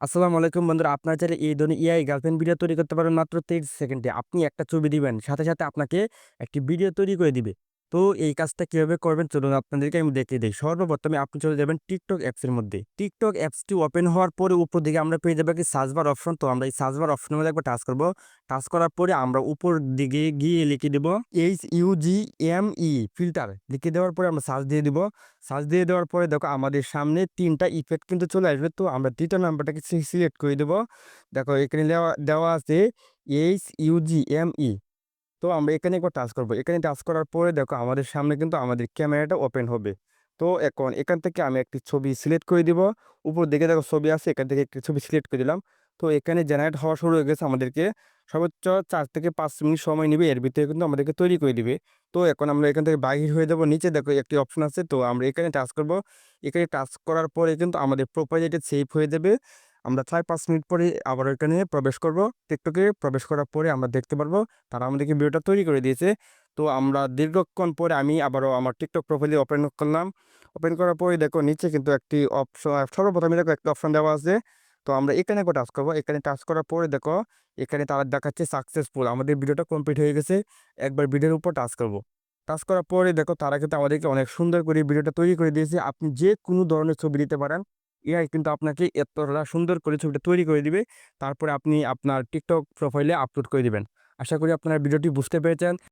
আসসালামু আলাইকুম বন্ধুরা আপনার চাইলে এই ধরনের ইআই গার্লফ্রেন্ড ভিডিও তৈরি করতে পারেন মাত্র তেইশ সেকেন্ডে। আপনি একটা ছবি দিবেন, সাথে, সাথে আপনাকে একটি ভিডিও তৈরি করে দিবে। তো এই কাজটা কীভাবে করবেন চলুন আপনাদেরকে আমি দেখিয়ে দিই সর্বপ্রথমে আপনি চলে যাবেন টিকটক অ্যাপসের মধ্যে। টিকটক অ্যাপসটি ওপেন হওয়ার পরে উপর দিকে আমরা পেয়ে যাব একটি সার্চ বার অপশন। তো আমরা এই সার্চ বার অপশনের মধ্যে একবার টাচ করব। টাচ করার পরে আমরা উপর দিকে গিয়ে লিখে দেব এইচ-ইউ-জি-এম-ই ফিল্টার লিখে দেওয়ার পরে আমরা সার্চ দিয়ে দিব। সার্চ দিয়ে দেওয়ার পরে দেখো আমাদের সামনে তিনটা ইফেক্ট কিন্তু চলে আসবে। তো আমরা ৩টা নাম্বারটাকে সিলেক্ট করে দেবো দেখো এখানে দেওয়া দেওয়া আছে এইচ-ইউ-জি-এম-ই। তো আমরা এখানে একবার টাচ করব। এখানে টাচ করার পরে দেখো আমাদের সামনে কিন্তু আমাদের ক্যামেরাটা ওপেন হবে। তো এখন এখান থেকে আমি একটি ছবি সিলেক্ট করে দিব। উপর দিকে দেখো ছবি আছে, এখান থেকে একটি ছবি সিলেক্ট করে দিলাম। তো এখানে জেনারেট হওয়া শুরু হয়ে গেছে আমাদেরকে সর্বোচ্চ চার থেকে পাঁচ মিনিট সময় নিবে। এর ভিতরে কিন্তু আমাদেরকে তৈরি করে দিবে। তো এখন আমরা এখান থেকে বাহির হয়ে যাব নিচে দেখো একটি অপশন আছে। তো আমরা এখানে টাচ করব। এখানে টাচ করার পরে কিন্তু আমাদের প্রোফাইল এটা সেভ হয়ে যাবে। আমরা ৪-৫ মিনিট পরে আবার এখানে প্রবেশ করব। টিকটকে প্রবেশ করার পরে আমরা দেখতে পারব, তারা আমাদেরকে ভিডিওটা তৈরি করে দিয়েছে। তো আমরা দীর্ঘক্ষণ পরে আমি আবারও আমার টিকটক প্রোফাইলে ওপেন করলাম। ওপেন করার পরে দেখো নিচে কিন্তু একটি অপশন সর্বপ্রথমে দেখো একটা অপশন দেওয়া আছে। তো আমরা এখানে একবার টাচ করব এখানে টাচ করার পরে দেখো, এখানে তারা দেখাচ্ছে সাকসেসফুল আমাদের ভিডিওটা কমপ্লিট হয়ে গেছে। একবার ভিডিওর উপর টাচ করব। টাচ করার পরে দেখো তারা কিন্তু আমাদেরকে অনেক সুন্দর করে ভিডিওটা তৈরি করে দিয়েছে। আপনি যে কোনো ধরনের ছবি দিতে পারেন। এআই কিন্তু আপনাকে এতটা সুন্দর করে ছবিটা তৈরি করে দিবে। তারপরে আপনি আপনার টিকটক প্রোফাইলে আপলোড করে দেবেন আশা করি আপনারা ভিডিওটি বুঝতে পেরেছেন।